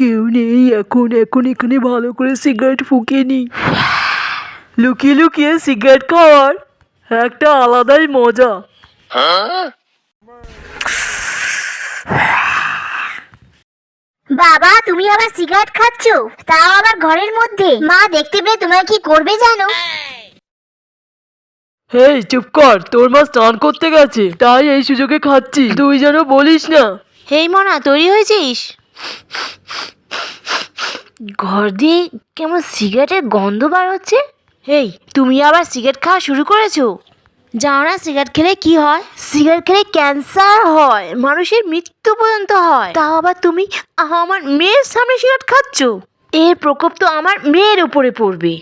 কেউ নেই এখন এখন এখানে ভালো করে সিগারেট ফুঁকে নি লুকিয়ে লুকিয়ে সিগারেট খাওয়ার একটা আলাদাই মজা। বাবা তুমি আবার সিগারেট খাচ্ছো? তাও আবার ঘরের মধ্যে? মা দেখতে পেয়ে তোমার কি করবে জানো? হেই চুপ কর তোর মা স্নান করতে গেছে তাই এই সুযোগে খাচ্ছি। তুই যেন বলিস না। হেই মনা তৈরি হয়েছিস? ঘর দিয়ে কেমন সিগারেটের গন্ধ বার হচ্ছে? হেই তুমি আবার সিগারেট খাওয়া শুরু করেছ? জানো না সিগারেট খেলে কি হয়? সিগারেট খেলে ক্যান্সার হয় মানুষের মৃত্যু পর্যন্ত হয়। তাও আবার তুমি আমার মেয়ের সামনে সিগারেট খাচ্ছ? এর প্রকোপ তো আমার মেয়ের উপরে পড়বে।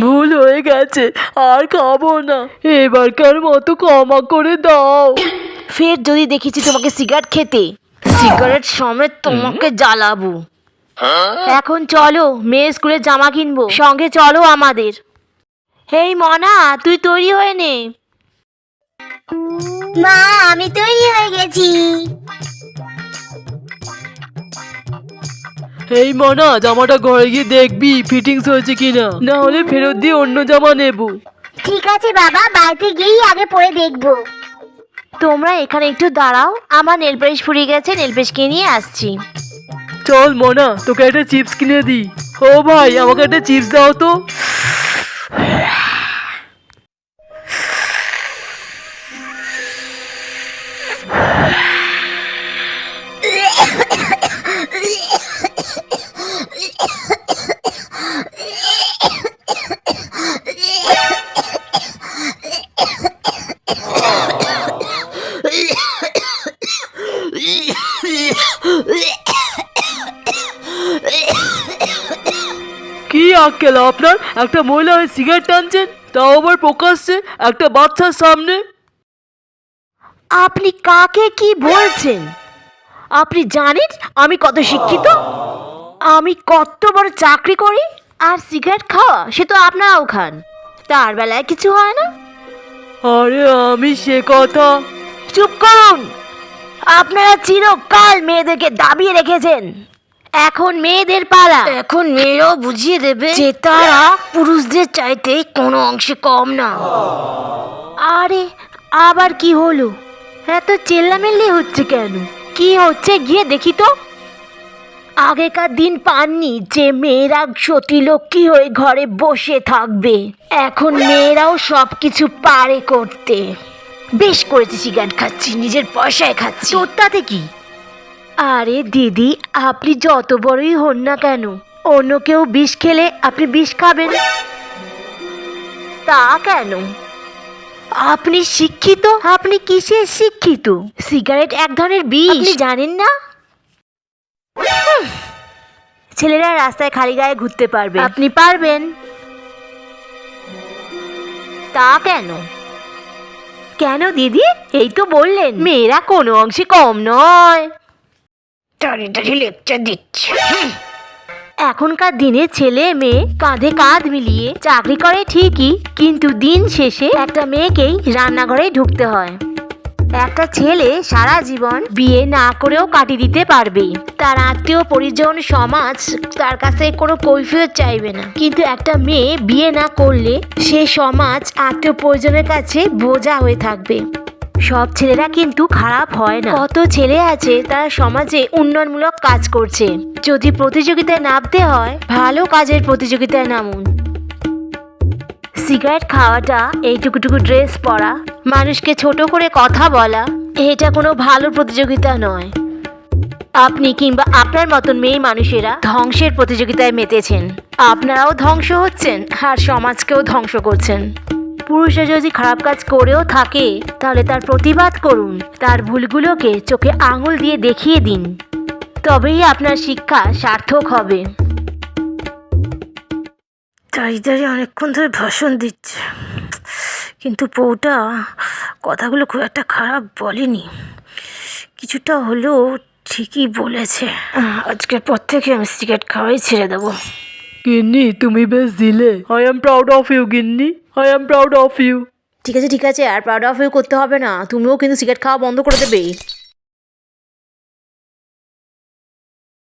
ভুল হয়ে গেছে আর খাব না। এবারকার মতো ক্ষমা করে দাও। ফের যদি দেখেছি তোমাকে সিগারেট খেতে। সিগারেট সমেত তোমাকে জ্বালাবো। এখন চলো মেয়ে স্কুলে জামা কিনবো। সঙ্গে চলো আমাদের। হেই মনা তুই তৈরি হয়ে নে। মা আমি তৈরি হয়ে গেছি। এই মনা জামাটা ঘরে গিয়ে দেখবি ফিটিংস হয়েছে কিনা। না হলে ফেরত দিয়ে অন্য জামা নেব। ঠিক আছে বাবা বাড়িতে গিয়েই আগে পরে দেখব। তোমরা এখানে একটু দাঁড়াও। আমার নেল পালিশ ফুরিয়ে গেছে নেলপেশ কিনে নিয়ে আসছি। চল, মনা, তোকে একটা চিপস কিনে দিই। ও ভাই, আমাকে একটা চিপস দাও তো। কি আক্কেল আপনার একটা মহিলা হয়ে সিগারেট টানছেন তাও আবার প্রকাশ্যে একটা বাচ্চার সামনে। আপনি কাকে কি বলছেন? আপনি জানেন আমি কত শিক্ষিত? আমি কত বড় চাকরি করি আর সিগারেট খাওয়া সে তো আপনারাও খান। তার বেলায় কিছু হয় না? আরে আমি সে কথা। চুপ করুন! আপনারা চিরকাল মেয়েদেরকে দাবিয়ে রেখেছেন। এখন মেয়েদের পালা। এখন মেয়েরাও বুঝিয়ে দেবে যে তারা পুরুষদের চাইতে কোনো অংশে কম না। আরে আবার কি হলো? এত চেল্লামেল্লি হচ্ছে কেন? কি হচ্ছে গিয়ে দেখি তো। আগেকার দিন পাননি যে মেয়েরা সতীলক্ষ্মী হয়ে ঘরে বসে থাকবে। এখন মেয়েরাও সব কিছু পারে করতে। বেশ করেছি সিগারেট খাচ্ছি নিজের পয়সায় খাচ্ছি। তোর তাতে কি? আরে দিদি আপনি যত বড়ই হন না কেন? অন্য কেউ বিষ খেলে আপনি বিষ খাবেন। তা কেন? আপনি শিক্ষিত? আপনি কিসের শিক্ষিত? সিগারেট এক ধরনের বিষ। আপনি জানেন না? ছেলেরা রাস্তায় খালি গায়ে ঘুরতে পারবে। আপনি পারবেন। তা কেন? কেন দিদি? এই তো বললেন। মেয়েরা কোনো অংশে কম নয়। লেকচার দিচ্ছে। এখনকার দিনে ছেলে মেয়ে কাঁধে কাঁধ মিলিয়ে চাকরি করে ঠিকই, কিন্তু দিন শেষে একটা মেয়েকেই রান্নাঘরে ঢুকতে হয়। একটা ছেলে সারা জীবন বিয়ে না করেও কাটিয়ে দিতে পারবে। তার আত্মীয় পরিজন, সমাজ, তার কাছে কোনো কৈফিয়ত চাইবে না। কিন্তু একটা মেয়ে বিয়ে না করলে সে সমাজ আত্মীয় পরিজনের কাছে বোঝা হয়ে থাকবে। সব ছেলেরা কিন্তু খারাপ হয় না। কত ছেলে আছে তারা সমাজে উন্নয়নমূলক কাজ করছে। যদি প্রতিযোগিতায় নামতে হয়, ভালো কাজের প্রতিযোগিতায় নামুন। সিগারেট খাওয়াটা, এইটুকুটুকু ড্রেস পরা, মানুষকে ছোট করে কথা বলা, এটা কোনো ভালো প্রতিযোগিতা নয়। আপনি কিংবা আপনার মতন মেয়ে মানুষেরা ধ্বংসের প্রতিযোগিতায় মেতেছেন। আপনারাও ধ্বংস হচ্ছেন আর সমাজকেও ধ্বংস করছেন। পুরুষরা যদি খারাপ কাজ করেও থাকে, তাহলে তার প্রতিবাদ করুন। তার ভুলগুলোকে চোখে আঙুল দিয়ে দেখিয়ে দিন। তবেই আপনার শিক্ষা সার্থক হবে। দাঁড়িয়ে দাঁড়িয়ে অনেকক্ষণ ধরে ভাষণ দিচ্ছে। কিন্তু বউটা কথাগুলো খুব একটা খারাপ বলেনি। কিছুটা হলেও ঠিকই বলেছে। আজকের পর থেকে আমি সিগারেট খাওয়াই ছেড়ে দেবো। গিন্নি, তুমি বেশ দিলে I am proud of you গিন্নি। I am proud of you ঠিক আছে ঠিক আছে, আর প্রাউড অফ ইউ করতে হবে না। তুমিও কিন্তু সিগারেট খাওয়া বন্ধ করে দেবে।